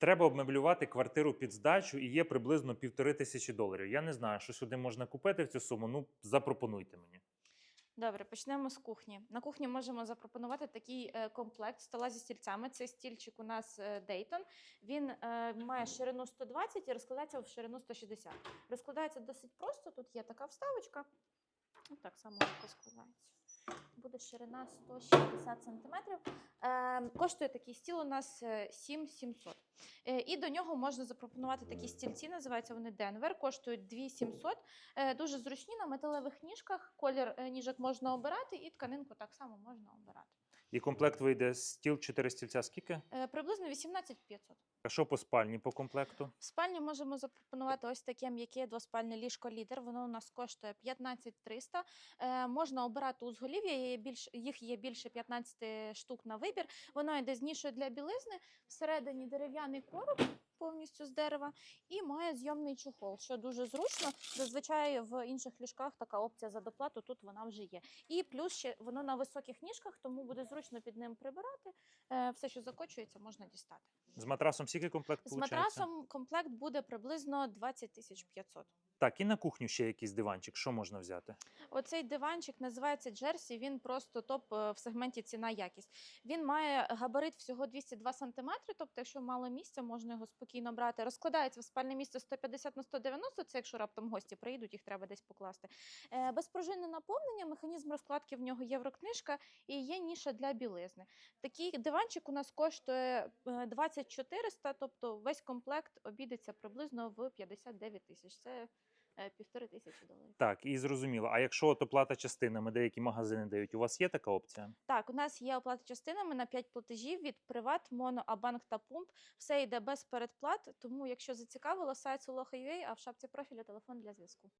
Треба обмеблювати квартиру під здачу і є приблизно півтори тисячі доларів. Я не знаю, що сюди можна купити в цю суму. Ну, запропонуйте мені. Добре, почнемо з кухні. На кухні можемо запропонувати такий е, комплект стола зі стільцями. Це стільчик у нас Дейтон. Він е, має ширину 120 і розкладається в ширину 160. Розкладається досить просто. Тут є така вставочка. Ось Так само розкладається. Ширина 160 см. Е, коштує такий стіл у нас е, 7700. Е, і до нього можна запропонувати такі стільці, називаються вони Денвер, коштують 2700. Е, дуже зручні на металевих ніжках. Колір е, ніжок можна обирати, і тканинку так само можна обирати. І комплект вийде стіл, чотири стільця. Скільки? Е, приблизно 18500. А що по спальні по комплекту? В спальні можемо запропонувати ось таке м'яке двоспальне ліжко лідер. Воно у нас коштує 15300. Е, можна обирати узголів'я, є більш, їх є більше 15 штук на вибір. Воно йде з нішою для білизни, всередині дерев'яний короб. Повністю з дерева і має зйомний чохол, що дуже зручно. Зазвичай в інших ліжках така опція за доплату. Тут вона вже є. І плюс ще воно на високих ніжках, тому буде зручно під ним прибирати. Е, Все, що закочується, можна дістати. З матрасом скільки комплект З матрасом комплект буде приблизно 20 тисяч 500. Так, і на кухню ще якийсь диванчик. Що можна взяти? Оцей диванчик називається Джерсі. Він просто топ е, в сегменті ціна якість. Він має габарит всього 202 см, тобто, якщо мало місця, можна його спокійно брати. Розкладається в спальне місце 150 на 190, Це якщо раптом гості приїдуть, їх треба десь покласти. Е, Безпружинне наповнення, механізм розкладки в нього єврокнижка і є ніша для білизни. Такий диванчик у нас коштує е, 2400, тобто весь комплект обійдеться приблизно в 59 тисяч. Це е, півтори тисячі доларів. Так, і зрозуміло. А якщо от оплата частинами, деякі магазини дають, у вас є така опція? Так, у нас є оплата частинами на 5 платежів від Приват, Моно, Абанк та Пумп. Все йде без передплат. Тому, якщо зацікавило, сайт Soloha.ua, а в шапці профілю телефон для зв'язку.